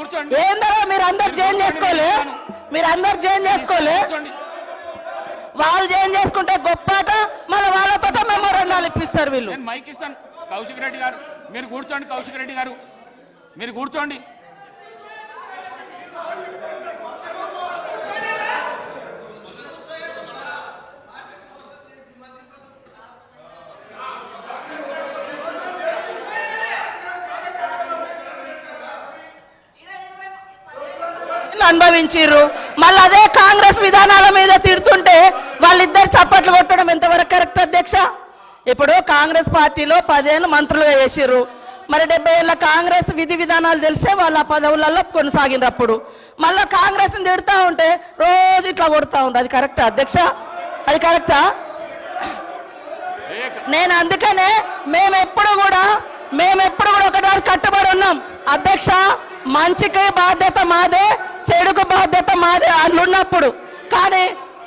మీరు కూర్చోండి. ఏం తెలియదు మీరు అందరు జైన్ చేసుకోలే? మీరు అందరు జైన్ చేసుకోలే? వాళ్ళు జైన్ చేసుకుంటే గొప్పట మళ్ళీ వాళ్ళతో మెమోరండాలు ఇప్పిస్తారు వీళ్ళు. నేను మైక్ ఇస్తాను. కౌశిక్ రెడ్డి గారు మీరు కూర్చోండి కౌశిక్ రెడ్డి గారు. మీరు కూర్చోండి. అనుభవించిర్రు. మళ్ళీ అదే కాంగ్రెస్ విధానాల మీద తిడుతుంటే వాళ్ళిద్దరు చప్పట్లు కొట్టడం ఎంతవరకు కరెక్ట్ అధ్యక్ష? ఇప్పుడు కాంగ్రెస్ పార్టీలో పదేళ్ళు మంత్రులుగా చేసిర్రు. మరి డెబ్బై ఏళ్ళ కాంగ్రెస్ విధి విధానాలు తెలిసే వాళ్ళ ఆ పదవులలో కొనసాగినప్పుడు మళ్ళీ కాంగ్రెస్ తిడుతూ ఉంటే రోజు ఇట్లా కొడుతూ ఉంటారు అది కరెక్టా అధ్యక్ష? అది కరెక్టా? నేను అందుకనే మేమెప్పుడు కూడా మేమెప్పుడు కూడా ఒకదారి కట్టుబడి ఉన్నాం. అధ్యక్ష మంచికి బాధ్యత మాదే. చెడుకు బాధ్యత మాదే అల్లున్నప్పుడు. కానీ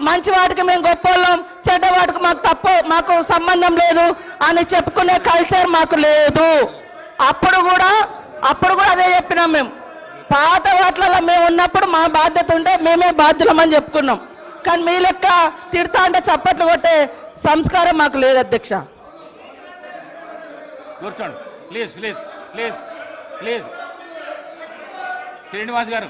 మంచి వాటికి మేము గొప్పోళ్ళం చెడ్డ వాటికి మాకు తప్పు మాకు సంబంధం లేదు అని చెప్పుకునే కల్చర్ మాకు లేదు. అప్పుడు కూడా అప్పుడు కూడా అదే చెప్పినాం మేము. పాత వాటిలలో మేము ఉన్నప్పుడు మా బాధ్యత ఉంటే మేమే బాధ్యులమని చెప్పుకున్నాం. కానీ మీ లెక్క తిడతా అంటే చప్పట్లు కొట్టే సంస్కారం మాకు లేదు అధ్యక్ష. కూర్చోండి. Please please please please Srinivas గారు